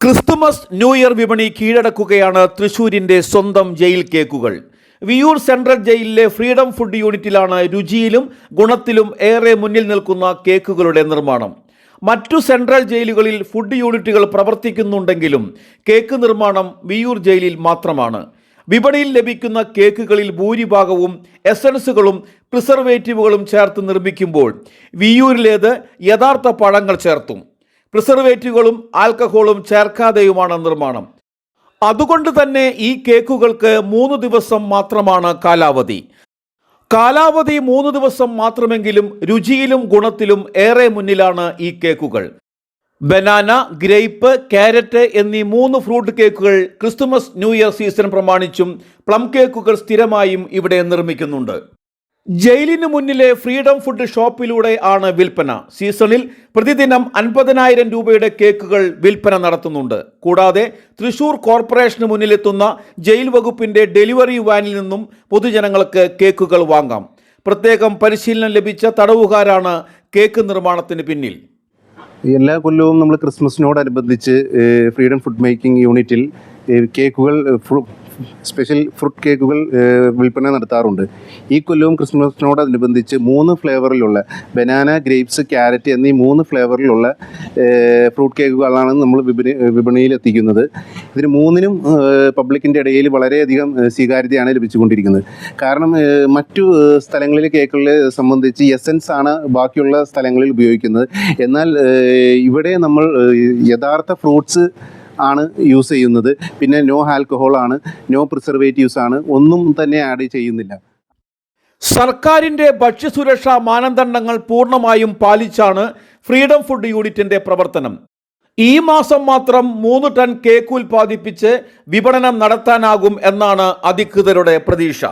Christmas new year വിപണി കീഴടക്കുകയാണ് തൃശൂരിന്റെ സ്വന്തം jail കേക്കുകൾ. വിയൂർ സെൻട്രൽ ജയിലിലെ ഫ്രീഡം ഫുഡ് യൂണിറ്റിലാണ് രുചിയിലും ഗുണത്തിലും ഏറെ മുന്നിൽ നിൽക്കുന്ന കേക്കുകളുടെ നിർമ്മാണം. മറ്റു സെൻട്രൽ ജയിലുകളിൽ ഫുഡ് യൂണിറ്റുകൾ പ്രവർത്തിക്കുന്നുണ്ടെങ്കിലും കേക്ക് നിർമ്മാണം വിയൂർ ജയിലിൽ മാത്രമാണ്. വിപണിയിൽ ലഭിക്കുന്ന കേക്കുകളിൽ ഭൂരിഭാഗവും എസൻസുകളും പ്രിസർവേറ്റീവുകളും ചേർത്ത് നിർമ്മിക്കുമ്പോൾ വിയൂരിലേത് യഥാർത്ഥ പഴങ്ങൾ ചേർത്തും. പ്രിസർവേറ്റീവുകളും ആൽക്കഹോളും ചേർക്കാതെയുമാണ് നിർമ്മാണം. അതുകൊണ്ട് തന്നെ ഈ കേക്കുകൾക്ക് മൂന്ന് ദിവസം മാത്രമാണ് കാലാവധി. കാലാവധി മൂന്ന് ദിവസം മാത്രമെങ്കിലും രുചിയിലും ഗുണത്തിലും ഏറെ മുന്നിലാണ് ഈ കേക്കുകൾ. ബനാന ഗ്രേപ്പ് ക്യാരറ്റ് എന്നീ മൂന്ന് ഫ്രൂട്ട് കേക്കുകൾ ക്രിസ്തുമസ് ന്യൂ ഇയർ സീസൺ പ്രമാണിച്ചും പ്ലം കേക്കുകൾ സ്ഥിരമായും ഇവിടെ നിർമ്മിക്കുന്നുണ്ട്. ജയിലിന് മുന്നിലെ ഫ്രീഡം ഫുഡ് ഷോപ്പിലൂടെ ആണ് വിൽപ്പന. സീസണിൽ പ്രതിദിനം അൻപതിനായിരം രൂപയുടെ കേക്കുകൾ വിൽപ്പന നടത്തുന്നുണ്ട്. കൂടാതെ തൃശൂർ കോർപ്പറേഷന് മുന്നിലെത്തുന്ന ജയിൽ വകുപ്പിന്റെ ഡെലിവറി വാനിൽ നിന്നും പൊതുജനങ്ങൾക്ക് കേക്കുകൾ വാങ്ങാം. പ്രത്യേകം പരിശീലനം ലഭിച്ച തടവുകാരാണ് കേക്ക് നിർമ്മാണത്തിന് പിന്നിൽ. എല്ലാ കൊല്ലവും നമ്മൾ ക്രിസ്മസിനോടനുബന്ധിച്ച് ഫ്രീഡം ഫുഡ് മേക്കിംഗ് യൂണിറ്റിൽ കേക്കുകൾ സ്പെഷ്യൽ ഫ്രൂട്ട് കേക്കുകൾ വിൽപ്പന നടത്താറുണ്ട്. ഈ കൊല്ലവും ക്രിസ്മസിനോടനുബന്ധിച്ച് മൂന്ന് ഫ്ലേവറിലുള്ള ബനാന ഗ്രേപ്സ് ക്യാരറ്റ് എന്നീ മൂന്ന് ഫ്ലേവറിലുള്ള ഫ്രൂട്ട് കേക്കുകളാണ് നമ്മൾ വിപണി വിപണിയിൽ എത്തിക്കുന്നത് ഇതിന് മൂന്നിനും പബ്ലിക്കിന്റെ ഇടയിൽ വളരെയധികം സ്വീകാര്യതയാണ് ലഭിച്ചുകൊണ്ടിരിക്കുന്നത്. കാരണം മറ്റു സ്ഥലങ്ങളിൽ കേക്കുകളെ സംബന്ധിച്ച് എസൻസ് ആണ് ബാക്കിയുള്ള സ്ഥലങ്ങളിൽ ഉപയോഗിക്കുന്നത്. എന്നാൽ ഇവിടെ നമ്മൾ യഥാർത്ഥ ഫ്രൂട്ട്സ് ആണ് യൂസ് ചെയ്യുന്നത്. പിന്നെ നോ ആൽക്കഹോൾ ആണ് നോ പ്രിസർവേറ്റീവ്സ് ആണ് ഒന്നും തന്നെ ആഡ് ചെയ്യുന്നില്ല. സർക്കാരിന്റെ ഭക്ഷ്യസുരക്ഷാ മാനദണ്ഡങ്ങൾ പൂർണമായും പാലിച്ചാണ് ഫ്രീഡം ഫുഡ് യൂണിറ്റിന്റെ പ്രവർത്തനം. ഈ മാസം മാത്രം മൂന്ന് ടൺ കേക്ക് ഉൽപ്പാദിപ്പിച്ച് വിപണനം നടത്താനാകും എന്നാണ് അധികൃതരുടെ പ്രതീക്ഷ.